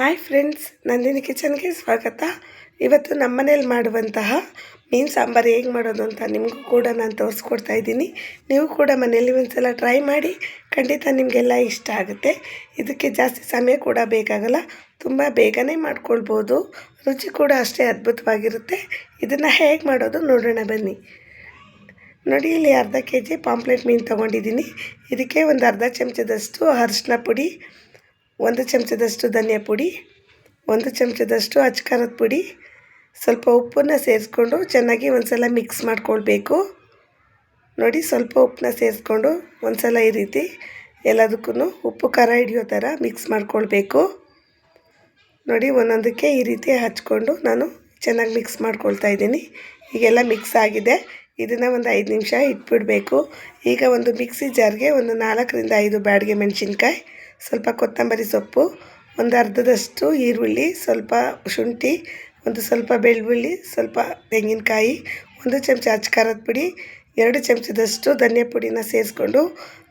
Hi friends Nandini ಕಿಚನ್ಗೆ ಸ್ವಾಗತ. ಇವತ್ತು ನಮ್ಮ ಮನೇಲಿ ಮಾಡುವಂತಹ ಮೀನು ಸಾಂಬಾರು ಹೇಗೆ ಮಾಡೋದು ಅಂತ ನಿಮಗೂ ಕೂಡ ನಾನು ತೋರಿಸ್ಕೊಡ್ತಾ ಇದ್ದೀನಿ. ನೀವು ಕೂಡ ಮನೆಯಲ್ಲಿ ಒಂದ್ಸಲ ಟ್ರೈ ಮಾಡಿ, ಖಂಡಿತ ನಿಮಗೆಲ್ಲ ಇಷ್ಟ ಆಗುತ್ತೆ. ಇದಕ್ಕೆ ಜಾಸ್ತಿ ಸಮಯ ಕೂಡ ಬೇಕಾಗಲ್ಲ, ತುಂಬ ಬೇಗನೆ ಮಾಡ್ಕೊಳ್ಬೋದು. ರುಚಿ ಕೂಡ ಅಷ್ಟೇ ಅದ್ಭುತವಾಗಿರುತ್ತೆ. ಇದನ್ನು ಹೇಗೆ ಮಾಡೋದು ನೋಡೋಣ ಬನ್ನಿ. ನೋಡಿ, ಇಲ್ಲಿ ಅರ್ಧ ಕೆ ಜಿ ಪಾಂಪ್ಲೆಟ್ ಮೀನು ತೊಗೊಂಡಿದ್ದೀನಿ. ಇದಕ್ಕೆ ಒಂದು ಅರ್ಧ ಚಮಚದಷ್ಟು ಅರಿಶಿನ ಪುಡಿ ಒಂದು ಚಮಚದಷ್ಟು ಧನಿಯಾ ಪುಡಿ, ಒಂದು ಚಮಚದಷ್ಟು ಅಚ್ಕಾರದ ಪುಡಿ, ಸ್ವಲ್ಪ ಉಪ್ಪನ್ನು ಸೇರಿಸ್ಕೊಂಡು ಚೆನ್ನಾಗಿ ಒಂದು ಸಲ ಮಿಕ್ಸ್ ಮಾಡ್ಕೊಳ್ಬೇಕು. ನೋಡಿ ಸ್ವಲ್ಪ ಉಪ್ಪನ್ನ ಸೇರಿಸ್ಕೊಂಡು ಒಂದು ಸಲ ಈ ರೀತಿ ಎಲ್ಲದಕ್ಕೂ ಉಪ್ಪು, ಖಾರ ಹಿಡಿಯೋ ಥರ ಮಿಕ್ಸ್ ಮಾಡ್ಕೊಳ್ಬೇಕು. ನೋಡಿ ಒಂದೊಂದಕ್ಕೆ ಈ ರೀತಿ ಹಚ್ಕೊಂಡು ನಾನು ಚೆನ್ನಾಗಿ ಮಿಕ್ಸ್ ಮಾಡ್ಕೊಳ್ತಾ ಇದ್ದೀನಿ. ಈಗೆಲ್ಲ ಮಿಕ್ಸ್ ಆಗಿದೆ. ಇದನ್ನು ಒಂದು ಐದು ನಿಮಿಷ ಇಟ್ಬಿಡಬೇಕು. ಈಗ ಒಂದು ಮಿಕ್ಸಿ ಜಾರ್ಗೆ ಒಂದು ನಾಲ್ಕರಿಂದ ಐದು ಬ್ಯಾಡಿಗೆ ಮೆಣಸಿನ್ಕಾಯಿ ಸ್ವಲ್ಪ ಕೊತ್ತಂಬರಿ ಸೊಪ್ಪು, ಒಂದು ಅರ್ಧದಷ್ಟು ಈರುಳ್ಳಿ, ಸ್ವಲ್ಪ ಶುಂಠಿ, ಒಂದು ಸ್ವಲ್ಪ ಬೆಳ್ಳುಳ್ಳಿ, ಸ್ವಲ್ಪ ತೆಂಗಿನಕಾಯಿ, ಒಂದು ಚಮಚ ಅಚ್ಕಾರದ ಪುಡಿ, ಎರಡು ಚಮಚದಷ್ಟು ಧನಿಯಾ ಪುಡಿನ ಸೇರಿಸ್ಕೊಂಡು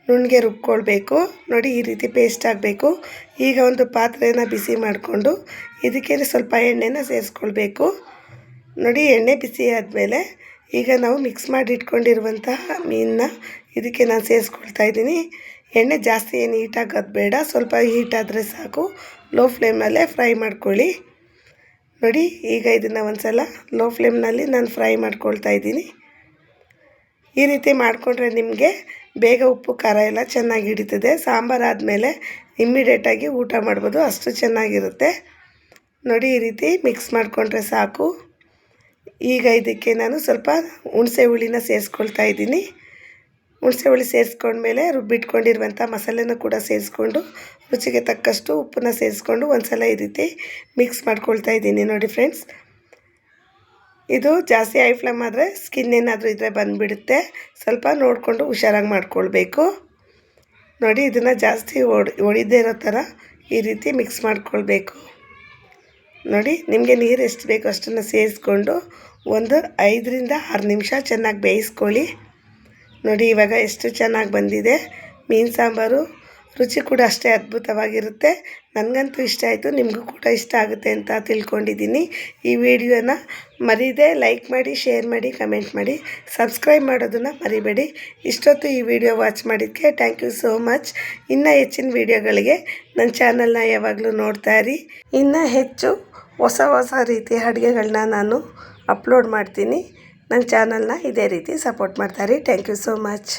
ನುಣ್ಣಗೆ ರುಬ್ಕೊಳ್ಬೇಕು. ನೋಡಿ ಈ ರೀತಿ ಪೇಸ್ಟ್ ಆಗಬೇಕು. ಈಗ ಒಂದು ಪಾತ್ರೆನ ಬಿಸಿ ಮಾಡಿಕೊಂಡು ಇದಕ್ಕೆ ಸ್ವಲ್ಪ ಎಣ್ಣೆನ ಸೇರಿಸ್ಕೊಳ್ಬೇಕು. ನೋಡಿ ಎಣ್ಣೆ ಬಿಸಿ ಆದಮೇಲೆ ಈಗ ನಾವು ಮಿಕ್ಸ್ ಮಾಡಿ ಇಟ್ಕೊಂಡಿರುವಂತಹ ಮೀನನ್ನ ಇದಕ್ಕೆ ನಾನು ಸೇರಿಸ್ಕೊಳ್ತಾ ಇದ್ದೀನಿ. ಎಣ್ಣೆ ಜಾಸ್ತಿ ಏನು ಹೀಟ್ ಬೇಡ ಸ್ವಲ್ಪ ಹೀಟ್ ಆದರೆ ಸಾಕು. ಲೋ ಫ್ಲೇಮಲ್ಲೇ ಫ್ರೈ ಮಾಡ್ಕೊಳ್ಳಿ. ನೋಡಿ, ಈಗ ಇದನ್ನು ಒಂದು ಸಲ ಲೋ ಫ್ಲೇಮ್ನಲ್ಲಿ ನಾನು ಫ್ರೈ ಮಾಡ್ಕೊಳ್ತಾ ಇದ್ದೀನಿ. ಈ ರೀತಿ ಮಾಡಿಕೊಂಡ್ರೆ ನಿಮಗೆ ಬೇಗ ಉಪ್ಪು, ಖಾರ ಎಲ್ಲ ಚೆನ್ನಾಗಿ ಹಿಡಿತದೆ. ಸಾಂಬಾರು ಆದಮೇಲೆ ಇಮ್ಮಿಡಿಯೇಟಾಗಿ ಊಟ ಮಾಡ್ಬೋದು. ಅಷ್ಟು ಚೆನ್ನಾಗಿರುತ್ತೆ. ನೋಡಿ, ಈ ರೀತಿ ಮಿಕ್ಸ್ ಮಾಡಿಕೊಂಡ್ರೆ ಸಾಕು. ಈಗ ಇದಕ್ಕೆ ನಾನು ಸ್ವಲ್ಪ ಹುಣಸೆ ಹುಳಿನ ಸೇರಿಸ್ಕೊಳ್ತಾ ಇದ್ದೀನಿ. ಹುಣಸೆ ಹುಳಿ ಸೇರಿಸ್ಕೊಂಡ್ಮೇಲೆ ರುಬ್ಬಿಟ್ಕೊಂಡಿರುವಂಥ ಮಸಾಲೆನೂ ಕೂಡ ಸೇರಿಸ್ಕೊಂಡು ರುಚಿಗೆ ತಕ್ಕಷ್ಟು ಉಪ್ಪನ್ನ ಸೇರಿಸ್ಕೊಂಡು ಒಂದ್ಸಲ ಈ ರೀತಿ ಮಿಕ್ಸ್ ಮಾಡ್ಕೊಳ್ತಾ ಇದ್ದೀನಿ ನೋಡಿ ಫ್ರೆಂಡ್ಸ್ ಇದು ಜಾಸ್ತಿ ಐ ಫ್ಲೇಮ್ ಆದರೆ ಸ್ಕಿನ್ ಏನಾದರೂ ಇದ್ದರೆ ಬಂದುಬಿಡುತ್ತೆ. ಸ್ವಲ್ಪ ನೋಡಿಕೊಂಡು ಹುಷಾರಾಗಿ ಮಾಡ್ಕೊಳ್ಬೇಕು. ನೋಡಿ ಇದನ್ನು ಜಾಸ್ತಿ ಒಡಿ ಒಡಿದೇ ಇರೋ ಥರ ಈ ರೀತಿ ಮಿಕ್ಸ್ ಮಾಡ್ಕೊಳ್ಬೇಕು. ನೋಡಿ ನಿಮಗೆ ನೀರು ಎಷ್ಟು ಬೇಕು ಅಷ್ಟನ್ನು ಸೇರಿಸ್ಕೊಂಡು ಒಂದು ಐದರಿಂದ ಆರು ನಿಮಿಷ ಚೆನ್ನಾಗಿ ಬೇಯಿಸ್ಕೊಳ್ಳಿ. ನೋಡಿ, ಇವಾಗ ಎಷ್ಟು ಚೆನ್ನಾಗಿ ಬಂದಿದೆ. ಮೀನು ಸಾಂಬಾರು ರುಚಿ ಕೂಡ ಅಷ್ಟೇ ಅದ್ಭುತವಾಗಿರುತ್ತೆ. ನನಗಂತೂ ಇಷ್ಟ ಆಯಿತು, ನಿಮಗೂ ಕೂಡ ಇಷ್ಟ ಆಗುತ್ತೆ ಅಂತ ತಿಳ್ಕೊಂಡಿದ್ದೀನಿ. ಈ ವಿಡಿಯೋನ ಮರೀದೆ, ಲೈಕ್ ಮಾಡಿ, ಶೇರ್ ಮಾಡಿ, ಕಮೆಂಟ್ ಮಾಡಿ. ಸಬ್ಸ್ಕ್ರೈಬ್ ಮಾಡೋದನ್ನು ಮರಿಬೇಡಿ. ಇಷ್ಟೊತ್ತು ಈ ವಿಡಿಯೋ ವಾಚ್ ಮಾಡಿದ್ದಕ್ಕೆ ಥ್ಯಾಂಕ್ ಯು ಸೋ ಮಚ್ ಇನ್ನೂ ಹೆಚ್ಚಿನ ವಿಡಿಯೋಗಳಿಗೆ ನನ್ನ ಚಾನಲ್ನ ಯಾವಾಗಲೂ ನೋಡ್ತಾ ಇರಿ. ಇನ್ನೂ ಹೆಚ್ಚು ಹೊಸ ಹೊಸ ರೀತಿಯ ಅಡುಗೆಗಳನ್ನ ನಾನು ಅಪ್ಲೋಡ್ ಮಾಡ್ತೀನಿ. ನನ್ನ ಚಾನಲ್ನ ಇದೇ ರೀತಿ ಸಪೋರ್ಟ್ ಮಾಡ್ತಾರೆ ಥ್ಯಾಂಕ್ ಯು ಸೋ ಮಚ್